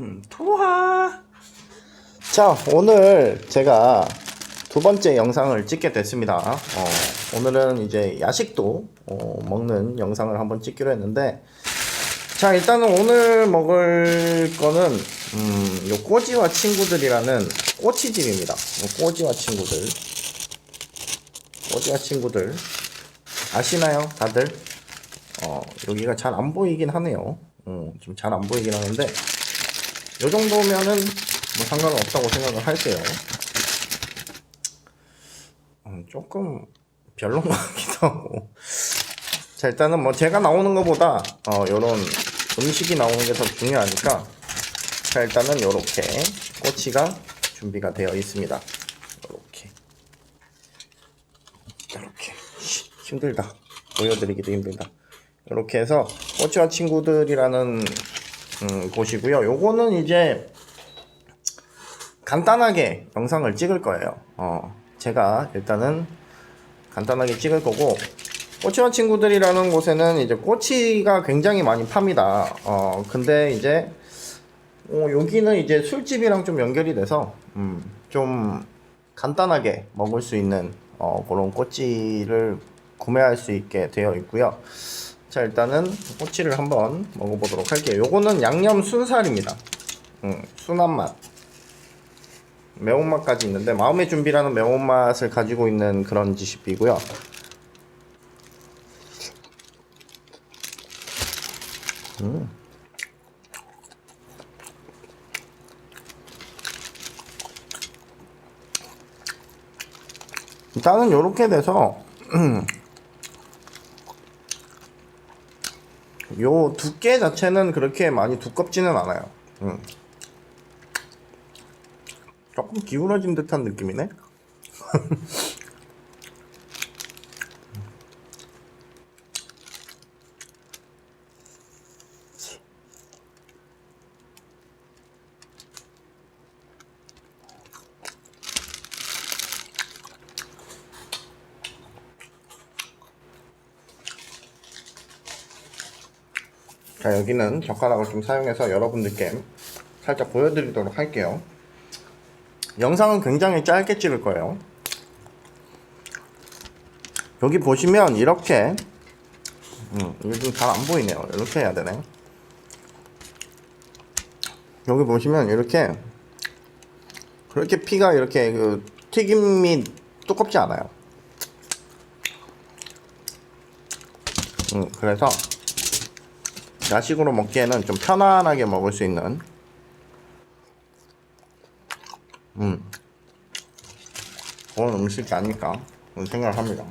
음, 토하. 자, 오늘 제가 두 번째 영상을 찍게 됐습니다. 어, 오늘은 이제 야식도 어, 먹는 영상을 한번 찍기로 했는데, 자, 일단은 오늘 먹을 거는, 음, 요 꼬지와 친구들이라는 꼬치집입니다. 요 꼬지와 친구들. 꼬지와 친구들. 아시나요, 다들? 어, 여기가 잘 안 보이긴 하네요. 어, 좀잘 안 보이긴 하는데, 요 정도면은 뭐 상관은 없다고 생각을 할게요. 음, 조금 별론 것 같기도 하고. 자, 일단은 뭐 제가 나오는 것보다, 어, 요런 음식이 나오는 게 더 중요하니까, 자, 일단은 요렇게 꼬치가 준비가 되어 있습니다. 요렇게. 요렇게. 씨, 힘들다. 보여드리기도 힘들다. 이렇게 해서 꼬치와 친구들이라는 음, 곳이고요. 요거는 이제 간단하게 영상을 찍을 거예요. 어, 제가 일단은 간단하게 찍을 거고 꼬치와 친구들이라는 곳에는 이제 꼬치가 굉장히 많이 팝니다. 어, 근데 이제 어, 여기는 이제 술집이랑 좀 연결이 돼서 음, 좀 간단하게 먹을 수 있는 어, 그런 꼬치를 구매할 수 있게 되어 있고요. 자 일단은 꼬치를 한번 먹어보도록 할게요. 요거는 양념 순살입니다. 음, 순한 맛. 매운맛까지 있는데 마음의 준비라는 매운맛을 가지고 있는 그런 지식이고요. 음. 일단은 요렇게 돼서 요 두께 자체는 그렇게 많이 두껍지는 않아요. 음. 조금 기울어진 듯한 느낌이네. 자 여기는 젓가락을 좀 사용해서 여러분들께 살짝 보여드리도록 할게요. 영상은 굉장히 짧게 찍을 거예요. 여기 보시면 이렇게 음, 이게 좀 잘 안 보이네요. 이렇게 해야 되네. 여기 보시면 이렇게 그렇게 피가 이렇게 그 튀김이 두껍지 않아요. 음, 그래서 야식으로 먹기에는 좀 편안하게 먹을 수 있는 음 그런 음식이 아닐까 생각을 합니다.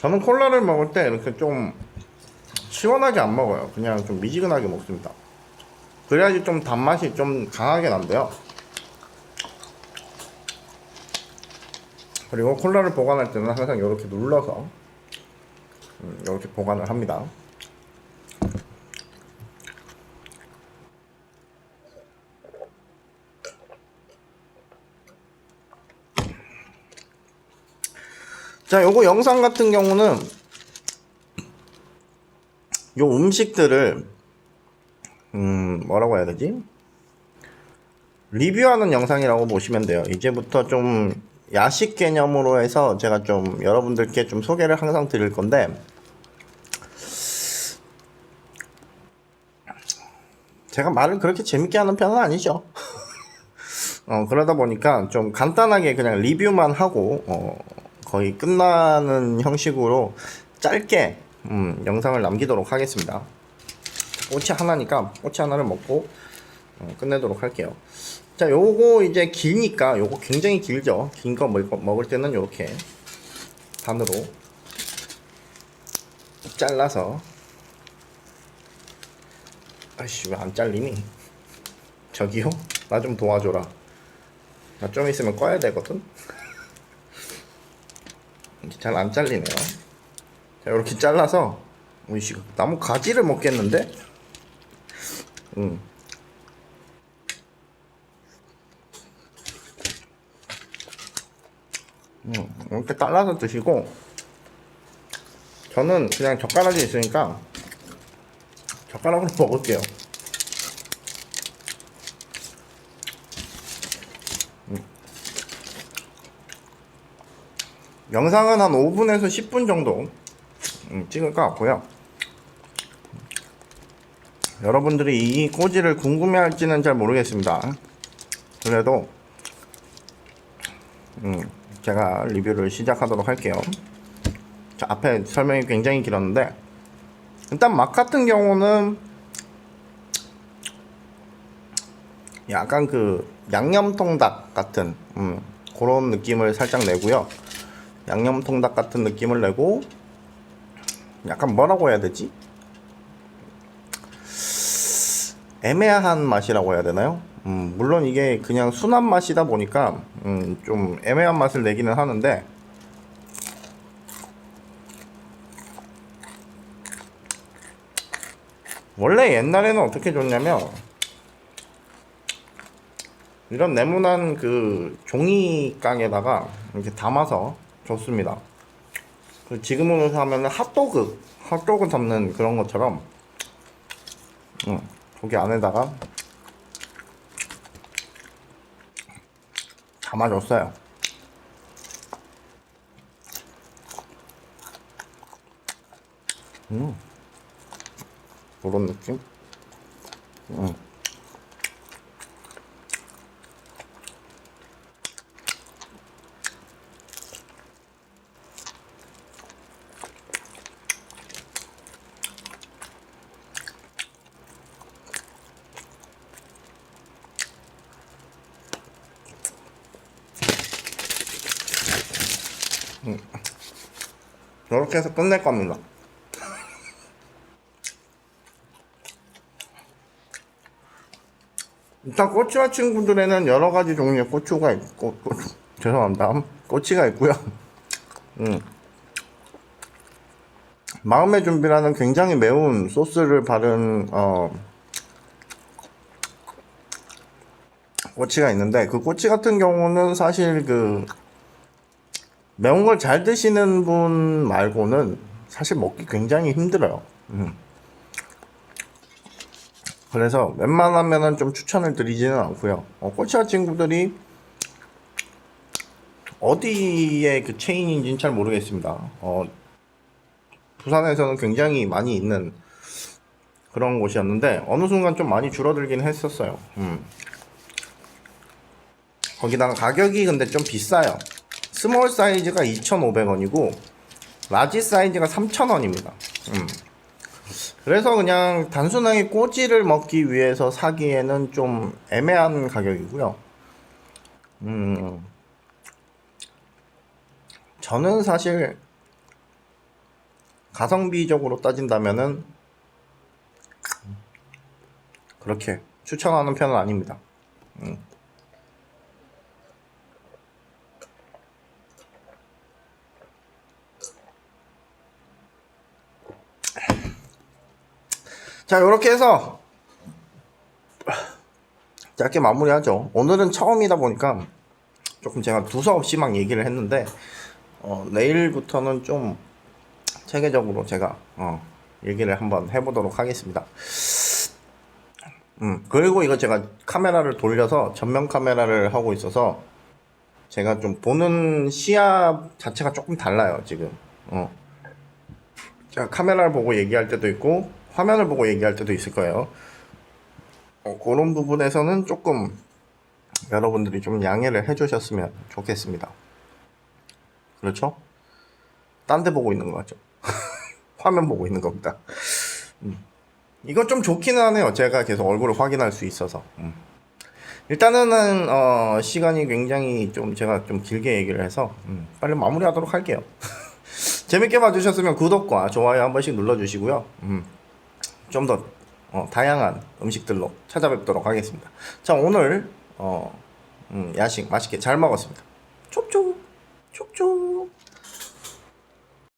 저는 콜라를 먹을 때 이렇게 좀 시원하게 안 먹어요. 그냥 좀 미지근하게 먹습니다. 그래야지 좀 단맛이 좀 강하게 난대요. 그리고 콜라를 보관할 때는 항상 이렇게 눌러서 음, 이렇게 보관을 합니다. 자, 요거 영상 같은 경우는 요 음식들을 음, 뭐라고 해야 되지? 리뷰하는 영상이라고 보시면 돼요. 이제부터 좀 야식 개념으로 해서 제가 좀 여러분들께 좀 소개를 항상 드릴 건데 제가 말을 그렇게 재밌게 하는 편은 아니죠. 어, 그러다 보니까 좀 간단하게 그냥 리뷰만 하고 어, 거의 끝나는 형식으로 짧게 음, 영상을 남기도록 하겠습니다. 꼬치 하나니까 꼬치 하나를 먹고 어, 끝내도록 할게요. 자, 요거 이제 기니까 요거 굉장히 길죠. 긴 거 먹을 때는 요렇게 반으로 잘라서 아이씨 왜 안 잘리니? 저기요? 나 좀 도와줘라. 나 좀 있으면 꺼야 되거든. 잘 안 잘리네요. 자, 이렇게 잘라서 오이씨 나무 가지를 먹겠는데? 음. 음, 이렇게 잘라서 드시고 저는 그냥 젓가락이 있으니까 젓가락으로 먹을게요. 음. 영상은 한 5분에서 10분 정도 음, 찍을 것 같고요. 여러분들이 이 꼬지를 궁금해할지는 잘 모르겠습니다. 그래도 음, 제가 리뷰를 시작하도록 할게요. 자, 앞에 설명이 굉장히 길었는데 일단 맛 같은 경우는 약간 그 양념통닭 같은 음, 그런 느낌을 살짝 내고요. 양념통닭 같은 느낌을 내고 약간 뭐라고 해야 되지? 애매한 맛이라고 해야 되나요? 음, 물론 이게 그냥 순한 맛이다 보니까 음, 좀 애매한 맛을 내기는 하는데 원래 옛날에는 어떻게 줬냐면 이런 네모난 그 종이깡에다가 이렇게 담아서 줬습니다. 그 지금으로 하면 핫도그 핫도그 담는 그런 것처럼 음, 거기 안에다가 담아줬어요. 음, 그런 느낌? 음. 이렇게 해서 끝낼 겁니다. 일단 꼬치와 친구들에는 여러 가지 종류의 고추가 있고, 고추, 죄송합니다. 꼬치가 있고요. 음. 마음의 준비라는 굉장히 매운 소스를 바른, 어, 꼬치가 있는데, 그 꼬치 같은 경우는 사실 그, 매운 걸 잘 드시는 분 말고는 사실 먹기 굉장히 힘들어요. 음. 그래서 웬만하면은 좀 추천을 드리지는 않고요. 어, 꼬치아 친구들이 어디에 그 체인인지는 잘 모르겠습니다. 어, 부산에서는 굉장히 많이 있는 그런 곳이었는데 어느 순간 좀 많이 줄어들긴 했었어요. 음. 거기다가 가격이 근데 좀 비싸요. 스몰 사이즈가 2,500원이고 라지 사이즈가 3,000원입니다. 음. 그래서 그냥 단순하게 꼬지를 먹기 위해서 사기에는 좀 애매한 가격이고요. 음. 저는 사실 가성비적으로 따진다면은 그렇게 추천하는 편은 아닙니다. 음. 자, 이렇게 해서 짧게 마무리하죠. 오늘은 처음이다 보니까 조금 제가 두서없이 막 얘기를 했는데 어, 내일부터는 좀 체계적으로 제가 어, 얘기를 한번 해보도록 하겠습니다. 음, 그리고 이거 제가 카메라를 돌려서 전면 카메라를 하고 있어서 제가 좀 보는 시야 자체가 조금 달라요, 지금. 어. 제가 카메라를 보고 얘기할 때도 있고, 화면을 보고 얘기할 때도 있을 거예요. 어, 그런 부분에서는 조금 여러분들이 좀 양해를 해주셨으면 좋겠습니다. 그렇죠? 딴 데 보고 있는 거 같죠? 화면 보고 있는 겁니다. 음. 이거 좀 좋기는 하네요. 제가 계속 얼굴을 확인할 수 있어서. 음. 일단은 어, 시간이 굉장히 좀 제가 좀 길게 얘기를 해서 음, 빨리 마무리하도록 할게요. 재밌게 봐주셨으면 구독과 좋아요 한 번씩 눌러주시고요. 음, 좀더 어, 다양한 음식들로 찾아뵙도록 하겠습니다. 자 오늘 어, 음, 야식 맛있게 잘 먹었습니다. 촉촉 촉촉